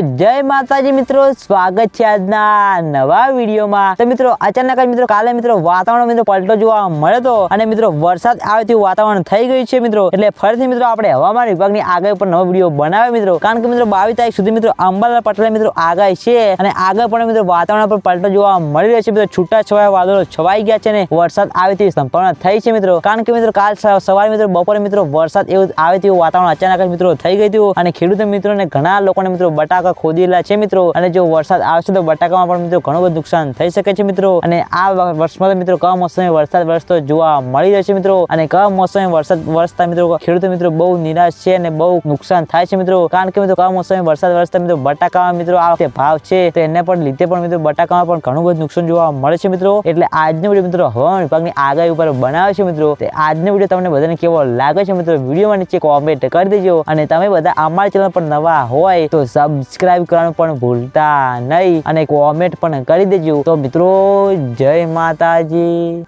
જય માતાજી મિત્રો, સ્વાગત છે આજના નવા વિડીયોમાં. તો મિત્રો, અચાનક જ મિત્રો કાલે મિત્રો વાતાવરણ મિત્રો પલટો જોવા મળ્યો હતો અને મિત્રો વરસાદ આવે તેવું વાતાવરણ થઈ ગયું છે મિત્રો. એટલે ફરીથી મિત્રો આપણે હવામાન વિભાગની આગાહી પર નવો વીડિયો બનાવ્યો મિત્રો. કારણ કે મિત્રો બાવીસ તારીખ સુધી મિત્રો અંબાલાલ પટેલ મિત્રો આગાહી છે અને આગળ પણ મિત્રો વાતાવરણ પર પલટો જોવા મળી રહ્યો છે મિત્રો. છૂટા છવાયા વાદળો છવાઈ ગયા છે ને વરસાદ આવે તેવી સંભાવના થઈ છે મિત્રો. કારણ કે મિત્રો કાલ સવારે મિત્રો બપોરે મિત્રો વરસાદ એવું આવે તેવું વાતાવરણ અચાનક મિત્રો થઈ ગયું હતું. અને ખેડૂત મિત્રોને ઘણા લોકોને મિત્રો બટાકા ખોદેલા છે મિત્રો. અને જો વરસાદ આવશે તો બટાકામાં પણ મિત્રો ઘણું બધું નુકસાન થઈ શકે છે મિત્રો. અને આ વર્ષમાં મિત્રો કમોસમી વરસાદ વરસતો જોવા મળી રહ્યો મિત્રો. અને કમોસમી વરસાદ વરસતા મિત્રો ખેડૂતો મિત્રો બહુ નિરાશ છે અને બહુ નુકસાન થાય છે મિત્રો. કારણ કે મિત્રો કમોસમી વરસાદ વરસતા મિત્રો બટાકામાં મિત્રો આ વખતે ભાવ છે. તો એને પણ લીધે પણ મિત્રો બટાકામાં પણ ઘણું બધું નુકસાન જોવા મળે છે મિત્રો. એટલે આજનો વીડિયો મિત્રો હવામાન વિભાગની આગાહી ઉપર બનાવે છે મિત્રો. આજનો વીડિયો તમને બધાને કેવો લાગે છે મિત્રો? વિડીયોમાં નીચે કોમેન્ટ કરી દેજો. અને તમે બધા અમારા ચેનલ પર નવા હોય તો સબસ્ક્રાઇબ કરવાનું પણ ભૂલતા નહીં અને કોમેન્ટ પણ કરી દેજો. તો મિત્રો જય માતાજી.